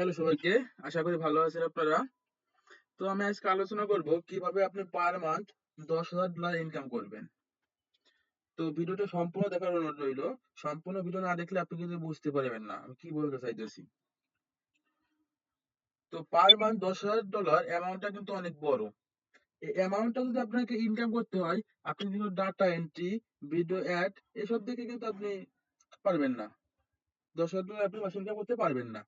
Hello সবাইকে আশা করি ভালো আছেন আপনারা। তো আমি আজকে আলোচনা করব কীভাবে আপনি পার মান্থ দশ হাজার ডলার ইনকাম করবেন। তো ভিডিওটা সম্পূর্ণ দেখার অনুরোধ রইল। সম্পূর্ণ ভিডিও না দেখলে আপনি কিন্তু বুঝতে পারবেন না। আমি কি বলতে চাইতেছি? তো পার মান্থ দশ হাজার ডলার অ্যামাউন্টটা কিন্তু অনেক বড়। এই অ্যামাউন্টটা যদি আপনাকে ইনকাম করতে হয়, আপনি কিন্তু ডাটা এন্ট্রি ভিডিও অ্যাড এসব দিকে কিন্তু আপনি পারবেন না। দশ হাজার ডলার আপনি মাসে ইনকাম করতে পারবেন না।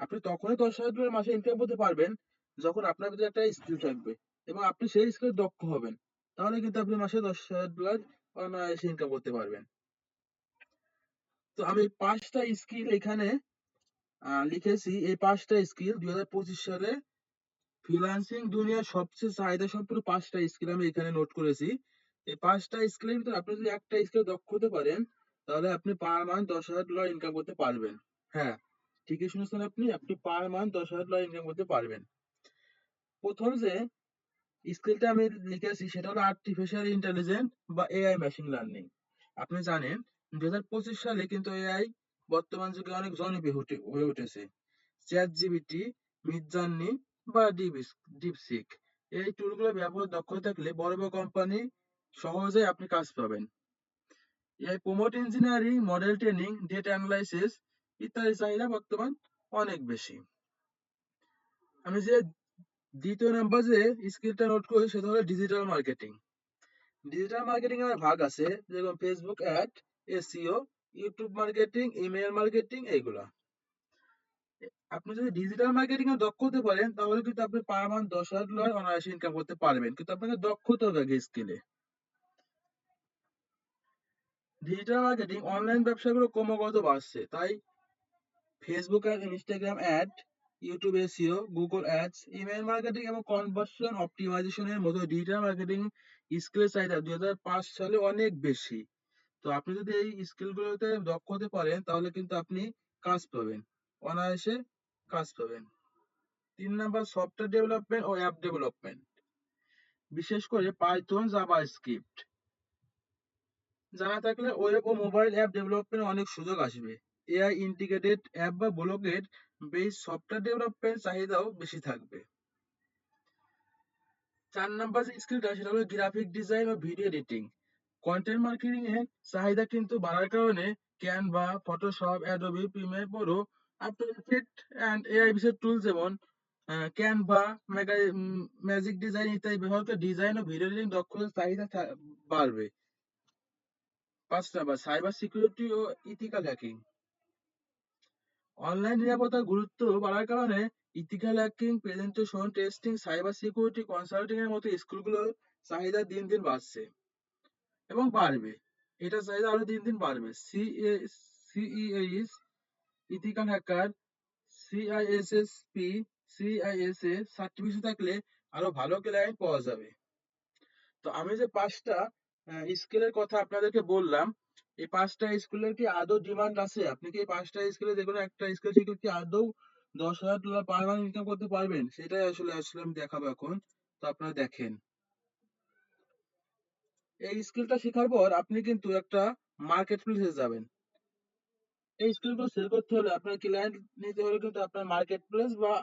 আপনি তখনই দশ হাজার ডলার মাসে ইনকাম করতে পারবেন, যখন আপনার ভিতরে একটা স্কিল থাকবে এবং আপনি সেই স্কিলে দক্ষ হবেন। তাহলে কিন্তু আপনি মাসে দশ হাজার ডলার অনায়াসে ইনকাম করতে পারবেন। তো আমি পাঁচটা স্কিল এখানে লিখেছি। এই পাঁচটা স্কিল দুই হাজার পঁচিশ সালে ফ্রিল্যান্সিং দুনিয়ার সবচেয়ে চাহিদা সম্পূর্ণ পাঁচটা স্কিল আমি এখানে নোট করেছি। এই পাঁচটা স্কিলের ভিতরে আপনি যদি একটা স্কিল দক্ষ হতে পারেন, তাহলে আপনি পার মান্থ দশ হাজার ডলার ইনকাম করতে পারবেন। হ্যাঁ ঠিকই শুনেছেন আপনি আপনি পার মান্থ দশ হাজার ডলার ইনকাম করতে পারবেন। প্রথম যে স্কিলটা আমি লিখেছি সেটা হলো আর্টিফিশিয়াল ইন্টেলিজেন্স বা এআই মেশিন লার্নিং আপনি জানেন দুই হাজার পঁচিশ সালে কিন্তু এআই বর্তমান যুগে অনেক জনপ্রিয় হয়ে উঠেছে। চ্যাট জিবিটি মিডজার্নি বা ডিপসিক এই টুলগুলো ব্যবহার দক্ষ থাকলে বড় বড় কোম্পানি সহজেই আপনি কাজ পাবেন। AI prompt engineering model training data analysis ইত্যাদি চাহিদা বর্তমান অনেক বেশি। আমি যে দ্বিতীয় নাম্বার যে স্কিলটা নোট করি, সেটা হলো ডিজিটাল মার্কেটিং ডিজিটাল মার্কেটিং এর ভাগ আছে, যেরকম Facebook ad SEO YouTube marketing email marketing এইগুলা। আপনি যদি ডিজিটাল মার্কেটিং এ দক্ষ হতে পারেন, তাহলে কিন্তু আপনি পার মান্থ দশ হাজার ডলার অনায়াসে ইনকাম করতে পারবেন। কিন্তু আপনাকে দক্ষ হতে হবে আগে স্কিলে ডিজিটাল মার্কেটিং অনলাইন ব্যবসাগুলো ক্রমাগত বাড়ছে। তাই ফেসবুক আর Instagram ad YouTube SEO Google ads email marketing এবং কনভার্সন অপটিমাইজেশনের মতো ডিজিটাল মার্কেটিং স্কিলের চাহিদা দুই হাজার পাঁচ সালে অনেক বেশি। তো আপনি যদি এই স্কিলগুলোতে দক্ষ হতে পারেন, তাহলে কিন্তু আপনি কাজ পাবেন, অনায়াসে কাজ পাবেন। তিন নাম্বার সফটওয়্যার ডেভেলপমেন্ট ও অ্যাপ ডেভেলপমেন্ট বিশেষ করে পাইথন জাভা স্ক্রিপ্ট জানা থাকলে ওয়েব ও মোবাইল অ্যাপ ডেভেলপমেন্ট অনেক সুযোগ আসবে। এআই ইন্টিগ্রেটেড অ্যাপ বা ব্লকের বেস সফটওয়্যার ডেভেলপমেন্ট চাহিদাও বেশি থাকবে। চার নাম্বার যে স্কিলটা সেটা হলো গ্রাফিক ডিজাইন ও ভিডিও এডিটিং কন্টেন্ট মার্কেটিং এর চাহিদা কিন্তু বাড়ার কারণে Canva Photoshop Adobe Premiere Pro After Effect and AI বিষয় টুল যেমন ক্যানভা ম্যাজিক ডিজাইন ইত্যাদি ব্যবহার করে ডিজাইন ও ভিডিও এডিটিং দক্ষতার চাহিদা বাড়বে। পাঁচ নাম্বার সাইবার সিকিউরিটি ও ইথিক্যাল হ্যাকিং অনলাইন নিরাপত্তার গুরুত্ব বাড়ার কারণে ethical hacking presentation testing cyber security consulting এর মতো স্কুলগুলোর চাহিদা দিন দিন বাড়ছে। এবং বাড়বে। এটা চাহিদা আরও দিন দিন বাড়বে। CA ethical hacker CISSP CISA certification থাকলে আরও ভালো ক্লায়েন্ট পাওয়া যাবে। তো আমি যে পাঁচটা স্কেলের কথা আপনাদেরকে বললাম এই পাঁচটা স্কিলের কি আদৌ ডিমান্ড আছে? আপনি কি এই পাঁচটা স্কিলে যে কোনো একটা স্কিল শিখে কি আদৌ দশ হাজার ডলার পার মান্থ ইনকাম করতে পারবেন? সেটাই আসলে আসলে আমি দেখাবো এখন। তো আপনারা দেখেন। এই স্কিলটা শেখার পর আপনি কিন্তু একটা মার্কেট প্লেসে যাবেন। এই স্কিলগুলো সেল করতে হলে আপনার ক্লায়েন্ট নিতে হলে কিন্তু আপনার মার্কেট প্লেস বা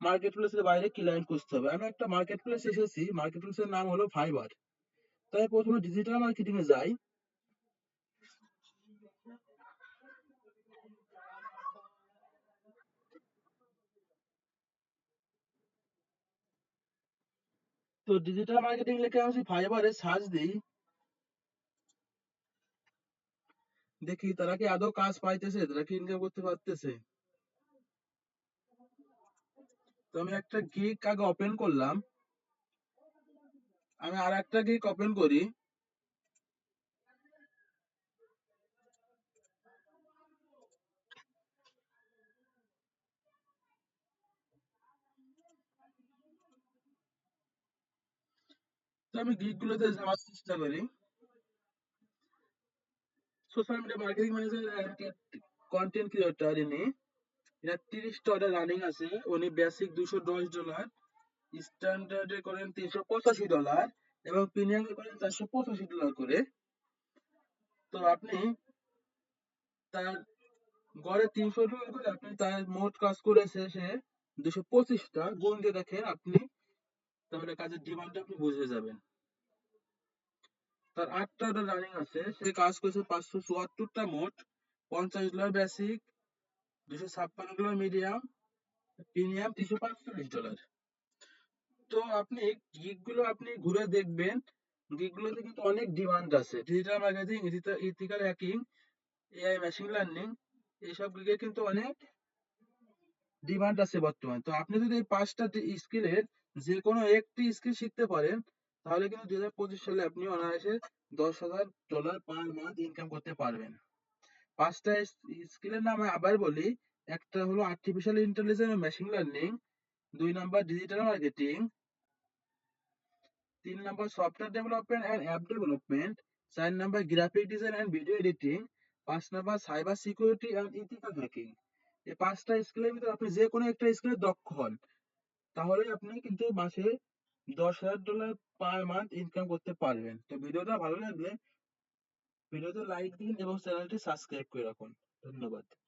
মার্কেট প্লেসের বাইরে ক্লায়েন্ট খুঁজতে হবে। আমি একটা মার্কেট প্লেস এসেছি মার্কেট প্লেসের নাম হলো ফাইবার তাই প্রথমে ডিজিটাল মার্কেটিং এ যাই। তো ডিজিটাল মার্কেটিং লিখে আমি ফাইবারে সার্চ দিই। দেখি তারা কি আদৌ কাজ পাইতেছে, তারা কি ইনকাম করতে পারতেছে। তো আমি একটা গিক আগে ওপেন করলাম। আমি আর একটা গিক ওপেন করি। তো আমি গিগ গুলোতে যাওয়ার চেষ্টা করি। Social media marketing manager content creator ইনি এটা তিরিশ ডলার রানিং আছে, উনি বেসিক দুশো দশ ডলার স্ট্যান্ডার্ডে করেন তিনশো পঁচাশি ডলার এবং প্রিমিয়াম করেন চারশো পঁচাশি ডলার করে। তো আপনি তার গড়ে তিনশো ডলার করে আপনি তার মোট কাজ করেছে সে দুশো পঁচিশটা। গুণ দিয়ে দেখেন আপনি তাহলে কাজের ডিমান্ডটা আপনি বুঝে যাবেন তার আটটা রানিং আছে, সে কাজ করেছে পাঁচশো চুয়াত্তরটা মোট, পঞ্চাশ ডলার বেসিক দুশো ছাপ্পান্ন ডলার মিডিয়াম প্রিমিয়াম তিনশো পাঁচচল্লিশ ডলার তো আপনি গিগগুলো আপনি ঘুরে দেখবেন গিগ গুলোতে কিন্তু অনেক ডিমান্ড আছে। Digital marketing ethical hacking AI machine learning এইসব গিগে কিন্তু অনেক ডিমান্ড আছে বর্তমানে। তো আপনি যদি এই পাঁচটা স্কিলের যে কোনো একটি স্কিল শিখতে পারেন, তাহলে কিন্তু দুই হাজার পঁচিশ সালে আপনি অনায়াসে দশ হাজার ডলার পার মান্থ ইনকাম করতে পারবেন। পাঁচটা স্কিলের নাম আবার বলি, একটা হলো আর্টিফিশিয়াল ইন্টেলিজেন্স মেশিন লার্নিং দুই নাম্বার ডিজিটাল মার্কেটিং তিন number software development and app development চার number graphic design and video editing পাঁচ number cyber security and ethical hacking এই পাঁচটা স্কিলের ভিতরে আপনি যে কোনো একটা স্কিলে দক্ষ হন। তাহলে আপনি কিন্তু মাসে দশ হাজার ডলার পার মান্থ ইনকাম করতে পারবেন। তো ভিডিওটা ভালো লাগলে, ভিডিওতে লাইক দিন এবং চ্যানেলটি সাবস্ক্রাইব করে রাখুন। ধন্যবাদ।